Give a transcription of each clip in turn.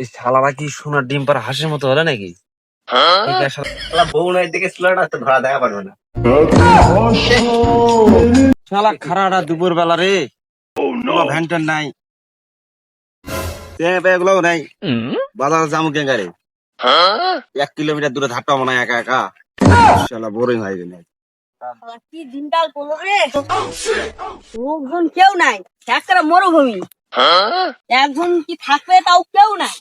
এই শালারা কি সোনার ডিম পার হাসির মতো হলো নাকি? ঠিক শালা- শালা বউ নাই দিকে স্লোটা ধরা দেখা পারবে না। শালা খারাটা দুপুর বেলা রে। কোনো ভ্যান ট্যান নাই এগুলো নাই। বাজার জামু গেঙ্গারে এক কিলোমিটার দূরে ধাপটা মনে হয় একা একা। শালা বোরিং হয়ে গেল। শালা কি দিনকাল পড়ল রে? কেউ নাই একটা মরুভূমি। একজন কি থাকবে তাও কেউ নাই।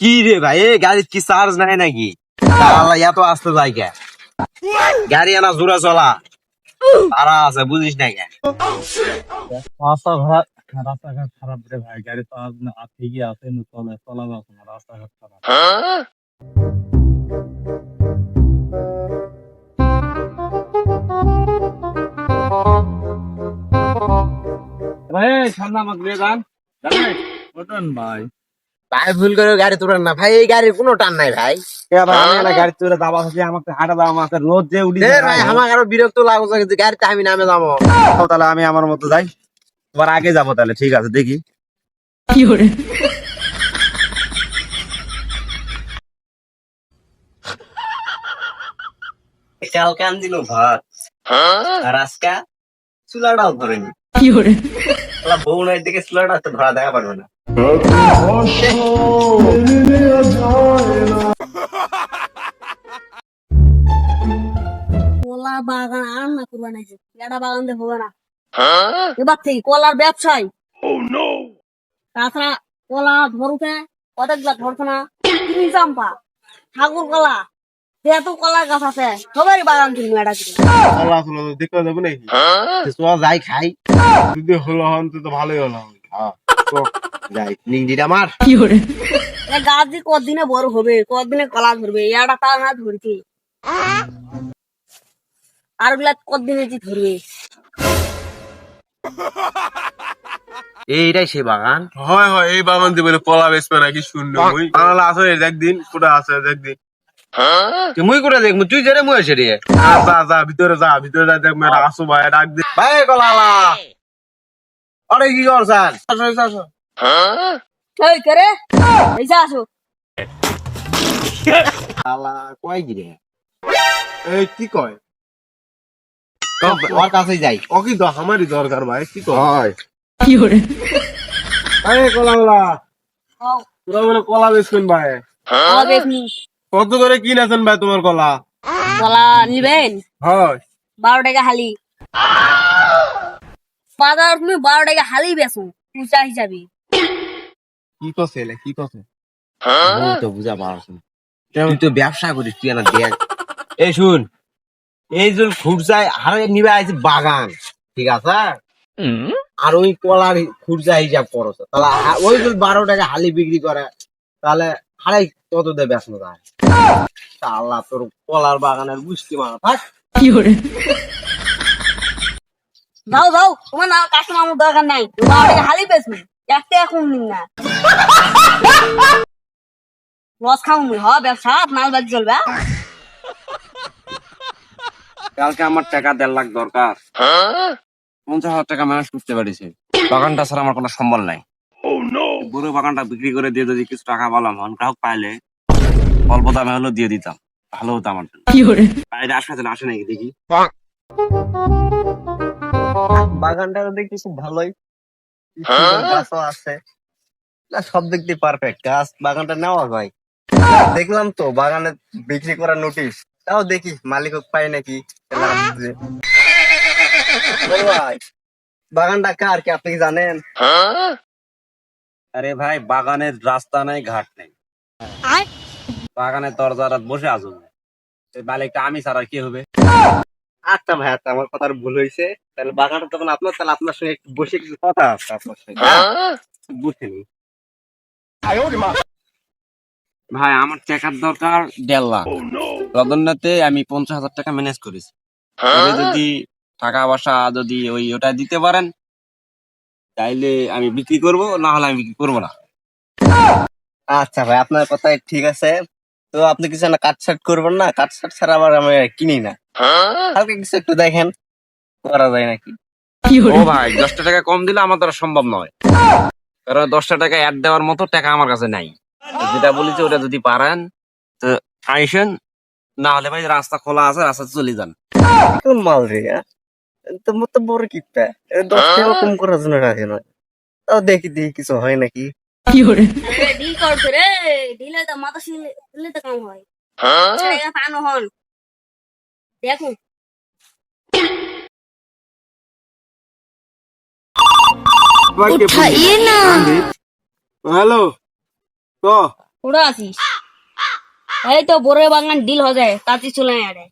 কি রে ভাই? এ গাড়ি কি চার্জ নাই নাকি? শালা এত আসতে যায় কে? গাড়ি আনা জোরা চলা। তারা আছে, বুঝিস না কে? রাস্তাঘাট রাস্তাঘাট খারাপ রে ভাই, গাড়ি তো আজ না আজ ঠিকই আছে কিন্তু চলে চলা যাচ্ছে না, রাস্তাঘাট খারাপ। ভাই ঠান্ডা আমাকে দিয়ে যান। জানেন ওঠেন ভাই। ভাই ভুল করে গাড়ি তুলেন না। ভাই এই গাড়ির কোনো টান নাই ভাই। কে ভাই আমি না গাড়ি তুলে দাবা আছে আমাকে হাঁটা দাও আমাকে রোদ যে উঠি ভাই আমার আরও বিরক্ত লাগছে গাড়িতে আমি নামে যাব। তাহলে আমি আমার মতো যাই। তোমার আগে যাব তাহলে ঠিক আছে দেখি। ভাত? আর আজকে চুলাটাও ধরেনি। শালা বউ নাই দিকে চুলাটা তো ধরা দেখা পারবে না। কলা বাগান আর না করবে না এটা বাগান দিয়ে হবে না। এবার থেকে কলার ব্যবসায়। তাছাড়া কলা ধরুতে কতগুলা ধরছে না। চাম্পা ঠাকুর কলা যেহেতু কলার গাছ আছে। সবারই বাগান কিনবো এটা কিনে আল্লাহ হলো দেখতে যাব নাকি? চল যাই খাই। যদি হলো হন তো ভালোই হলো। যাই গাছ দিয়ে কদিনে বড় হবে? কদিনে কলা ধরবে? এটা তা না ধরছে। আরগুলা কদিনে যে ধরবে? এইটাই সে বাগান। হয় হয় এই বাগান দিয়ে বলে কলা বেচবে নাকি শূন্য মুই। বাংলা একদিন কোটা একদিন মুই করে দেখ তুই জেরে মুই আছে রে। যা যা ভিতরে যা ভিতরে যা দেখ মেয়েটা আসো ভাই ডাক দে। ভাই কলালা আরে। কি করছান? আসো আসো, এই করে এইসা আসো শালা কয় কি রে এই কি কয়? ওর কাছে যাই। ও কি তো আমারই দরকার ভাই কি কয়? হয়। এই কলাওয়ালা হও, তোরা বলে কলা বেচবেন ভাই। কলা বেচনি কত করে কিনেছেন ভাই তোমার কলা? কলা নিবেন? হয়। বারো টাকা হালি। বাজার তুমি বারো টাকা হালি বেচো পূজা হিসাবে। কি কছে এলে কি কছে? তো বুঝা পারছ। তুই তো ব্যবসা করিস তুই না দেখ এই শুন এই যে খুরসায় হারে নিবে আছে বাগান ঠিক আছে? আর ওই কলার হিসাব করছ তাহলে ওই যদি বারো টাকা হালি বিক্রি করে তাহলে হারাই কত দেবে বেসনো যায় আল্লাহ তোর কলার বাগানের বুঝতে মারা থাক। যাও যাও তোমার না কাস্টমার আমার দরকার নাই তুমি বারো টাকা হালি বেচো একটা এখন নিন না। লস খাও হ ব্যবসা মাল বাজি চলবে কালকে আমার টাকা দেড় লাখ দরকার। পঞ্চাশ হাজার টাকা ম্যানেজ করতে পারিছে। বাগানটা ছাড়া আমার কোনো সম্বল নাই। বাগানটা বিক্রি করে দিয়ে যদি কিছু টাকা পেলাম হন গ্রাহক পাইলে অল্প দামে হলেও দিয়ে দিতাম। ভালো হতো আমার জন্য। বাইরে আসবে তাহলে আসে নাকি দেখি। বাগানটা তো দেখতে খুব ভালোই গাছও আছে? না সব দিক দিয়ে পারফেক্ট গাছ বাগানটা নেওয়া ভাই দেখলাম তো বাগানে বিক্রি করার নোটিশ তাও দেখি মালিক পাই নাকি। বাগানটা কার কি আপনি কি জানেন? আরে ভাই বাগানের রাস্তা নাই ঘাট নেই। বাগানের দরজারাত বসে আসুন এই মালিকটা আমি ছাড়া কি হবে? আচ্ছা ভাই আচ্ছা আমার কথা ভুল হয়েছে তাহলে বাগানটা তখন আপনার তাহলে আপনার সঙ্গে একটু বসে কিছু কথা আছে আপনার সঙ্গে। বুঝিনি। ভাই আমার টাকার দরকার দেড় লাখ। রদন্যাতে আমি পঞ্চাশ হাজার টাকা ম্যানেজ করেছি। যদি টাকা পয়সা যদি ওই ওটা দিতে পারেন তাইলে আমি বিক্রি করব না হলে আমি বিক্রি করব না। আচ্ছা ভাই আপনার কথা ঠিক আছে। তো আপনি কিছু না কাট সাট করবেন না? কাট সাট ছাড়া আবার আমি কিনি না। কালকে কিছু একটু দেখেন। করা যায় নাকি? ও ভাই দশটা টাকা কম দিলে আমার দ্বারা সম্ভব নয়। কারণ দশটা টাকা অ্যাড দেওয়ার মতো টাকা আমার কাছে নাই। যেটা বলেছি ওটা যদি পারেন তো আইসেন না হলে ভাই রাস্তা খোলা আছে রাস্তা চলে যান। কোন মাল রে হ্যাঁ? তোমার তো বড় কিপটা দশ টাকা কম করার জন্য রাখে না তাও দেখি দেখি কিছু হয় নাকি? ডিল করছে রে। ডিলে তো মাথা শিলে তো কাম হয়। পানো হন। দেখুন উঠাইয়ে না। হ্যালো তো কোড়া আছিস? এই তো বড় বাগান ডিল হয়ে যায় তাতে চলে আরে।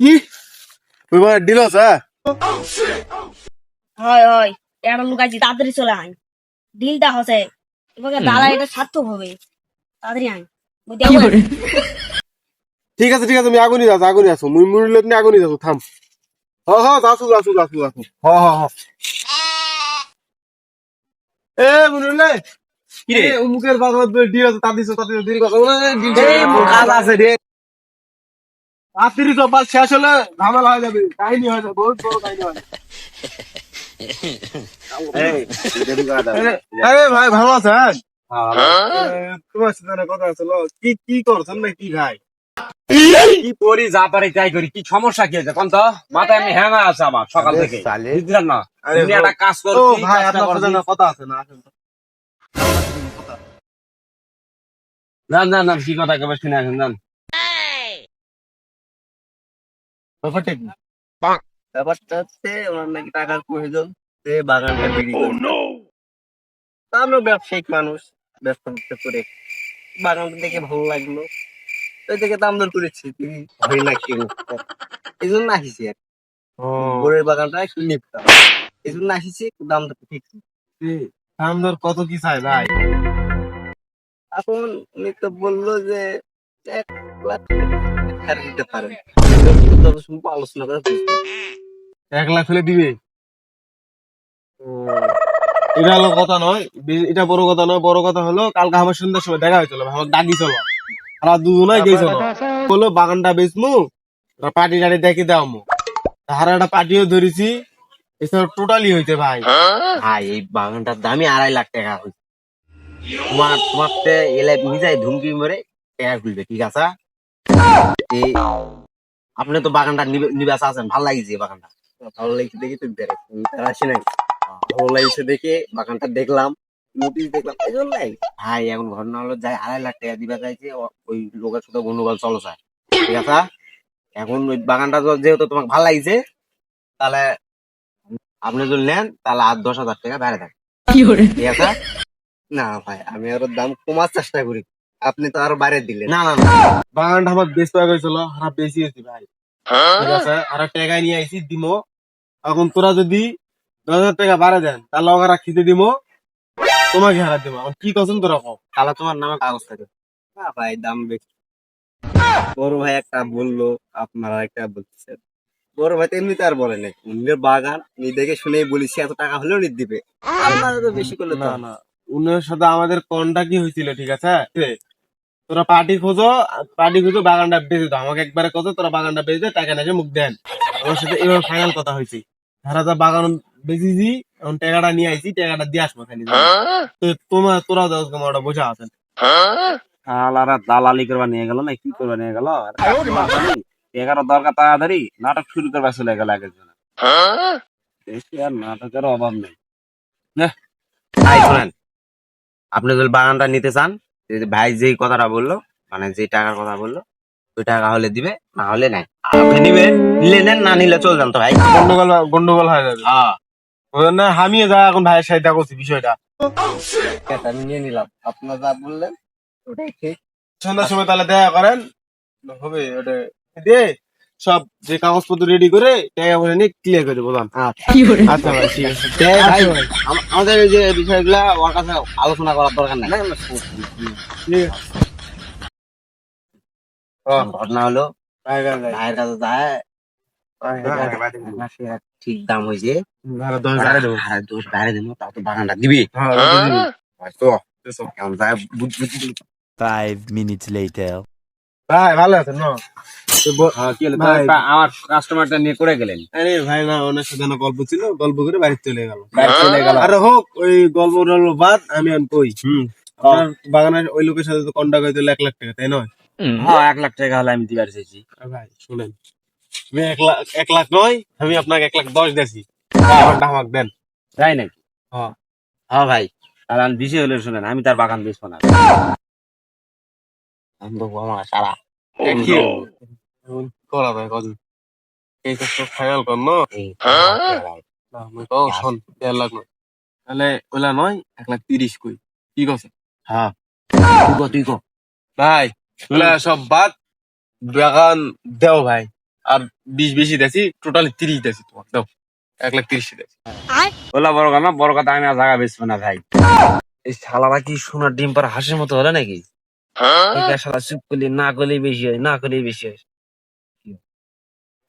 কি? তুই হ্যাঁ হয়? হয় এটা লুকাইছি তাড়াতাড়ি চলে আয়। ডিলটা হসে তোমাকে দাদা এটা সার্থক হবে। তাড়াতাড়ি আয়? ঠিক আছে ঠিক আছে তুমি আগুনি যাচ্ছ আগুনি আছো। মুই মুড়িলে তুমি আগুনি যাচ্ছ থাম। হ হ যাচ্ছ যাচ্ছ যাচ্ছ যাচ্ছ। হ হ হ। এ মুড়িলে কি রে? এ, অমুকের বাজার ডিল আছে তার দিছো তার দিছো দেরি কথা কাজ আছে রে রাত্রি তো শেষ হলে ঝামেলা হয়ে যাবে কাহিনী হয়ে যাবে বহুত বড় কাহিনী হয়। আরে ভাই ভালো আছেন? তোমার সাথে কথা ছিল কি কি করছেন না কি ভাই কি করি যা পারি তাই করি কি সমস্যা কি আছে কোন তো মাথায় এমনি হ্যাং আছে আমার সকাল থেকে। বুঝলেন না? তুমি একটা কাজ করো ভাই আপনার করো না কথা আছে না আসেন তো। না না না কি কথা কবে শুনে আসেন জান। ব্যাপারটা কি? ব্যাপারটা হচ্ছে ওনার নাকি টাকার প্রয়োজন সে বাগানটা বিক্রি করবে আমরা ব্যবসায়িক মানুষ ব্যবসা ব্যবসা করে বাগানটা দেখে ভালো লাগল। ওই থেকে দাম দর করেছি হয় না কেউ এই জন্য আসিছি আর বোরের বাগানটা একটু নিপতাম এই জন্য আসিছি দাম দর ঠিক দাম দর কত কি চাই ভাই? এখন উনি তো বলল যে এক লাখ দিতে পারেন। আলোচনা করে এক লাখ হলে দিবে? এটা হলো কথা নয় এটা বড় কথা নয় বড় কথা হলো কালকে আমার সন্ধ্যার সময় দেখা হয়েছিল আমাকে ডাকি চলো। আমরা দুজনাই গেছিল। বলল বাগানটা বেচমু পার্টি টাটি দেখে দাও মু। হারা একটা পার্টিও ধরেছি এসব টোটালি হয়েছে ভাই। ভাই এই বাগানটার দামই আড়াই লাখ টাকা হয়েছে তোমার তোমার তে এলে মিজাই ধুমকি মরে টাকা খুলবে ঠিক আছে? আপনি তো বাগানটা নিবে- নিবে আছেন ভালো লাগছে বাগানটা। ভালো লাগছে দেখি তো বেড়ে তারা আসে নাই। ভালো লাগছে দেখে বাগানটা দেখলাম। নোটিশ দেখলাম এই জন্যই ভাই এখন ঘটনা হলো যাই আড়াই লাখ টাকা দিবা চাইছে ওই লোকের সাথে গন্ডগোল চলো যায়। ঠিক আছে? এখন ওই বাগানটা যেহেতু তোমাকে ভালো লাগছে তাহলে আপনি যদি নেন তাহলে আর দশ হাজার টাকা বেড়ে থাকে। ঠিক আছে? না ভাই আমি আরও দাম কমার চেষ্টা করি। আপনি তো আরও বাইরে দিলেন। না না না। বাগানটা আমার বেশ পাওয়া গেছিল হারা বেশি হয়েছি ভাই। ঠিক আছে? আর টাকা নিয়ে আইছি দিমো। এখন তোরা যদি দশ হাজার টাকা বাড়ে দেন তাহলে ওরা খিদে দিমো। তোমাকে হারা দিবো। এখন কি করছেন তোরা কও? তাহলে তোমার নামে কাগজ থাকে। না ভাই দাম বেশি। বড় ভাই একটা বলল আপনারা একটা বলছেন বড় ভাই তো এমনিতে আর বলে নাই। উনির বাগান উনি দেখে শুনেই বলেছি এত টাকা হলেও নি দিবে। আপনারা তো বেশি করলে তো না না। উনার সাথে আমাদের কন্টাক্ট কি হয়েছিল ঠিক আছে? তোরা পার্টি খোঁজো পার্টি খোঁজো বাগানটা বেঁচে দাও। আমাকে একবারে কত তোরা বাগানটা বেঁচে দে টাকা নেছে মুখ দেন। আমার সাথে এবার ফাইনাল কথা হয়েছে। যা বাগান বেঁচেছি এখন টাকাটা নিয়ে আইছি টাকাটা দিয়ে আসব খালি তো তোমার তোরা দশ গমা ওটা বোঝা আছেন। আলারা দালালি করবা নিয়ে গেল না কি করবা নিয়ে গেল? এগারো দরকার তাড়াতাড়ি নাটক শুরু করবা চলে গেল আগের জন্য দেশে আর নাটকের অভাব নেই। ভাই শোনেন। আপনি যদি বাগানটা নিতে চান যদি ভাই যেই কথাটা বলল মানে যে টাকার কথা বলল ওই টাকা হলে দিবে না হলে নাই। আপনি নিবেন নিলে নেন না নিলে চল যান তো ভাই। গন্ডগোল গন্ডগোল হয়ে যাবে। হ্যাঁ। আমিও যা এখন ভাইয়ের সাথে করছি বিষয়টা। আমি নিয়ে নিলাম। আপনার যা বললেন ওটাই ঠিক। সন্ধ্যার সময় তাহলে দেখা করেন। হবে ওটা দিয়ে সব যে কাগজপত্র রেডি করে টাকা পয়সা নিয়ে ক্লিয়ার করে দেবো দাম। আচ্ছা আচ্ছা ভাই ঠিক আছে। ভাই, ভাই আম- আমাদের এই যে বিষয়গুলা ওর কাছে আলোচনা করার দরকার নাই। ঠিক আছে। ও, ঘটনা হলো ভাই, ভাই, ভাই। ভাইয়ের কাছে যায় ঠিক দাম হয়েছে। দোষ বাইরে দেবো। তাও তো বাগানটা দিবি? হ্যাঁ, Five minutes later. ভাই ভালো আছেন না? হ্যাঁ, আমার কাস্টমারটা নিয়ে করে গেলেন। আরে ভাই না অনেক সাথে না গল্প ছিল গল্প করে বাড়ি চলে গেল। চলে গেল। আরে হোক ওই গল্প টল্প বাদ আমি আন কই? হুম আপনার বাগানের ওই লোকের সাথে তো কন্টাক্ট হইতে এক লাখ টাকা তাই নয়? হ্যাঁ এক লাখ টাকা হলে আমি দিবার চাইছি। ভাই শুনেন। আমি এক লাখ এক লাখ নয় আমি আপনাকে এক লাখ দশ দিয়েছি। আমারটা আমাকে দেন। তাই নাকি? হ্যাঁ। হ্যাঁ ভাই তাহলে আমি বেশি হলে শুনেন আমি তার বাগান বেচবো না। আমি তো আমার সারা। করা ভাই কত এই তো ফাইনাল কর ন? শোন দেড় লাখ নয়। তাহলে ওলা নয় এক লাখ তিরিশ কই? কি কছে? হ্যাঁ। তুই কো তুই কো। ভাই ওলা সব বাদ বাগান দেও ভাই। আর বিশ বেশি দেছি টোটালি তিরিশ দেছি তোমার। দাও এক লাখ তিরিশ দেছি ওলা বড় কথা না বড় কথা আমি আর জায়গা বেচবো না ভাই। এই শালারা কি সোনার ডিম পার হাসির মতো হলে নাকি? শালা চুপ করলি না করলেই বেশি হয় না করলেই বেশি হয়।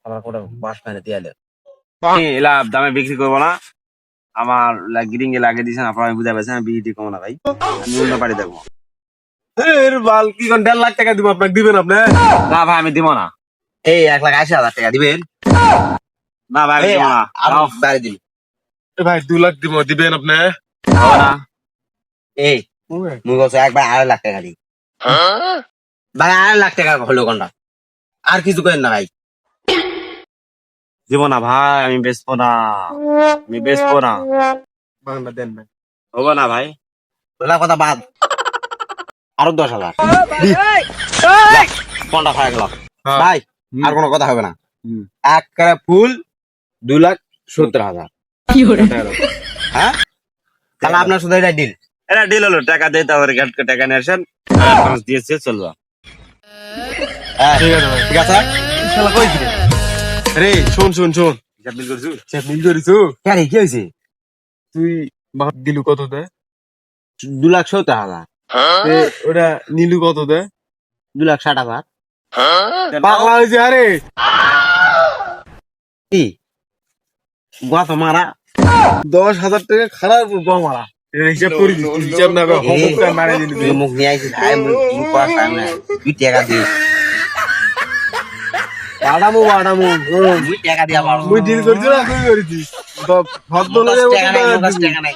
আমার কোটা বাস ফ্যানে দিয়ালে। এলা দামে বিক্রি করব না। আমার গ্রিং এ লাগিয়ে দিয়েছেন আপনার আমি বুঝা পেয়েছেন আমি বিক্রি করব না ভাই। আমি অন্য বাড়ি দেখব। এর বাল কি কোন দেড় লাখ টাকা দিব আপনাকে দিবেন আপনি? না ভাই আমি দিব না। এই এক লাখ আশি হাজার টাকা দিবেন? না ভাই দিব না। বাড়ি দিন। ভাই দু লাখ দিব দিবেন আপনি? এই বলছো একবার আড়াই লাখ টাকা দিই ভাই আড়াই লাখ টাকা হলো কোনটা? আর কিছু করেন না ভাই। দিব না ভাই আমি বেচবো না। আমি বেচবো না। বাংলা দেন ভাই হবে না ভাই। ওলা কথা বাদ। আরও দশ হাজার। কোনটা হ্যাঁ। ভাই আর কোনো কথা হবে না। এক কারা ফুল দু লাখ সত্তর হাজার। হ্যাঁ? তাহলে আপনার শুধু এটা ডিল এটা ডিল হলো টাকা দিয়ে তারপরে গেট টাকা নিয়ে আসেন। অ্যাডভান্স দিয়েছে চলবে। ঠিক আছে ভাই ঠিক আছে। রে শুন শুন শুন। বিল করছু? মিল করিছু? কেন কি হয়েছে? তুই বাদ দিলু কত দে দু লাখ সত্তর হাজার। ওটা নিলু কত দে দু লাখ ষাট হাজার। পাগলা হয়েছে আরে কি গত মারা দশ হাজার টাকা খারাপ হিসাব করি হিসাব না করে মারা দিলি মুখ নিয়ে আইছিস ভাই মুখ মুখ করার টাইম টাকা দিস বাড়ামু বাড়ামু দুই টাকা দিয়া পারো মুই ডিল করছি না তুই করেছিস ভদ্র টাকা নাই টাকা নাই